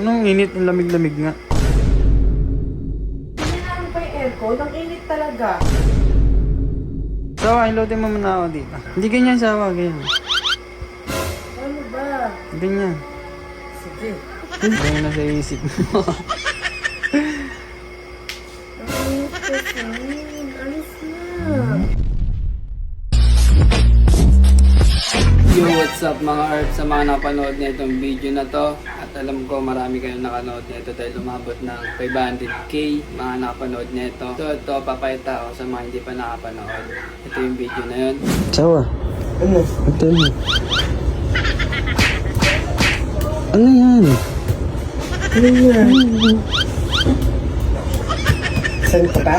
Anong init? Ang lamig-lamig nga. Hinaan pa yung aircon, ang init talaga. Sawa, ilotin mo muna ako dito. Hindi ganyan sawa, ganyan. Ano ba? Ganyan. Sige. Ganyan na sa isip mo. what's up mga Earth sa mga napanood na itong video na to At alam ko marami kayong nakanood na ito dahil lumabot ng 500k mga nakapanood na ito So ito, papayta ako sa mga hindi pa nakapanood Ito yung video na yun Sawa. Ano? Ito mo. Ano yan? Ano yan? Saan ka ba?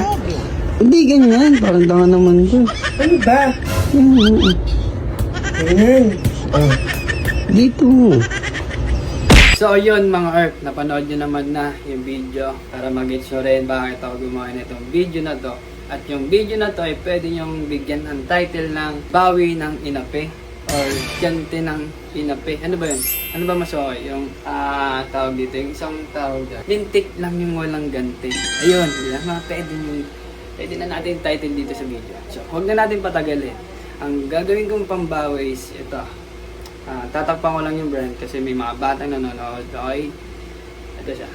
Hindi ganyan. Parang tanga naman to. Ano ba? Yan, Ganyan. Oh. Dito. So yun mga Earth, napanood nyo naman na yung video Para mag-gets nyo rin bakit ako gumawa na itong video na to At yung video na to ay pwede nyong bigyan ang title ng Bawi ng Inape Or Gante ng Inape Ano ba yun? Ano ba mas okay? Yung ah tawag dito, yung isang tawag dyan Lintik lang yung walang ganti Ayun, yun mga pwede yung Pwede na natin title dito sa video So huwag na natin patagalin Ang gagawin kong pambawi is ito Ah, tatakpan ko lang yung brand kasi may mga batang nanonood. Okay? Ito siya.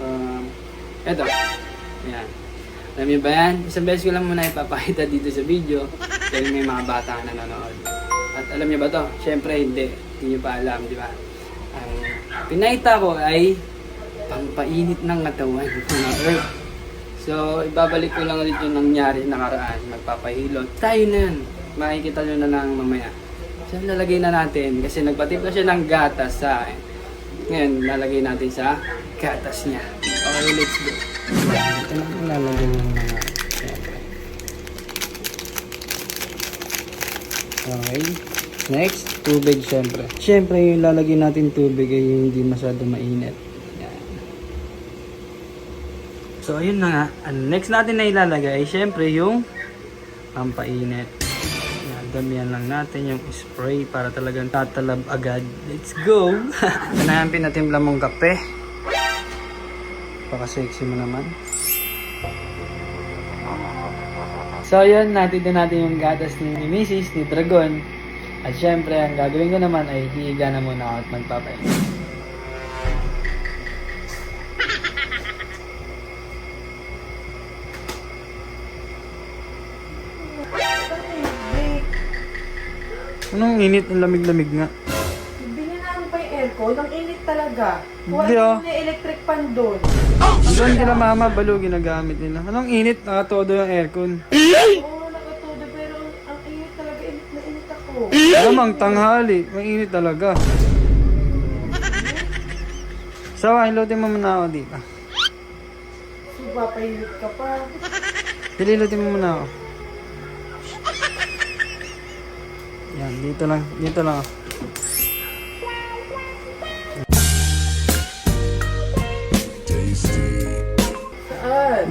Um, ito. Ayan. Alam niyo ba yan? Isang beses ko lang muna ipapakita dito sa video dahil may mga batang nanonood. At alam niyo ba to? Siyempre hindi. Hindi niyo pa alam, di ba? Ang pinaita ko ay pampainit ng katawan mga herb. So, ibabalik ko lang ulit yung nangyari nakaraan. Magpapahilot. Tayo na yan. Makikita nyo na lang mamaya. So, lalagay na natin. Kasi nagpatimpla siya ng gatas sa akin. Ngayon, lalagay natin sa gatas niya. Okay, let's go. Ito na ang lalagay ng mga. Okay. Next, tubig siyempre. Siyempre, yung lalagay natin tubig ay hindi masyado mainit. So, ayun na nga. Ang next natin na ilalagay ay siyempre yung pampainit. Damihan lang natin yung spray para talagang tatalab agad. Let's go! Yung pinatimpla mong kape. Baka mo naman. So yun, natin din natin yung gatas ni, ni Mrs. ni Dragon. At syempre, ang gagawin ko naman ay hihiga na muna ako at magpapainit. Anong init? Ang lamig-lamig nga. Binanaan pa yung aircon, ang init talaga. Kuha Hindi, mo na electric fan doon. Doon kila mama, balo ginagamit nila. Anong init? Nakatodo yung aircon. Oo, nakatudo, pero ang, ang init talaga, init na init ako. Alamang tanghali. Ang init talaga. Sawa, ilotin mo muna ako dito. So, papainit ka pa. Pililutin mo muna ako. Yan, dito lang. Dito lang?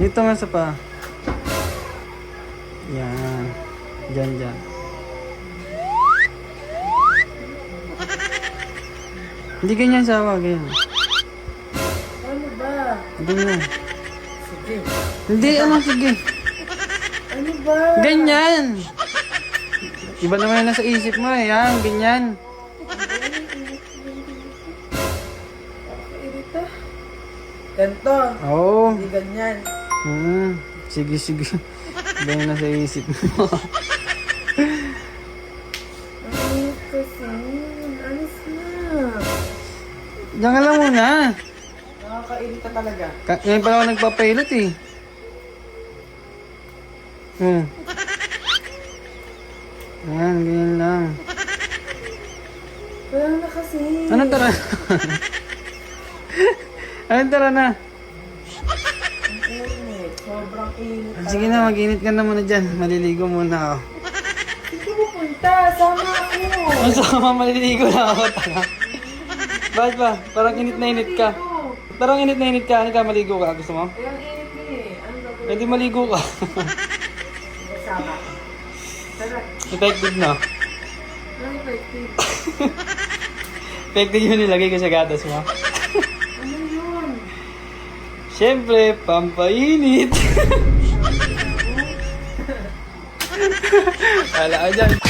Dito nga sa pa. Yan. Diyan, diyan. Hindi ganyan sawa, ganyan. Ano ba? Ganyan. Sige. Hindi, ano, sige. Ano ba? Ganyan! Iba naman yung nasa isip mo eh, yan, ganyan. Irita. Ganto. Oo. Hindi ganyan. Hmm, sige, sige. Iba yung nasa isip mo. Diyan ka lang muna. Nakakairita talaga. Ka- ngayon pa ako nagpapilot eh. Hmm. Yan, ganyan lang. Wala na kasi. Anong tara? Anong tara na? Ang init. Sobrang init. Sige na, mag-init ka na muna dyan. Maliligo muna ako. Saan ka pupunta? Sama ako. Ang sama, maliligo na ako. Bakit ba? Parang init na init ka. Parang init na init ka. Ano ka, maligo ka? Gusto mo? Ang init eh. Ano gagawin? Pwede maligo ka. Sama. Effective na. Very effective. effective yun nilagay ko sa gatas mo. ano yun? Siyempre, pampainit. Wala ka dyan.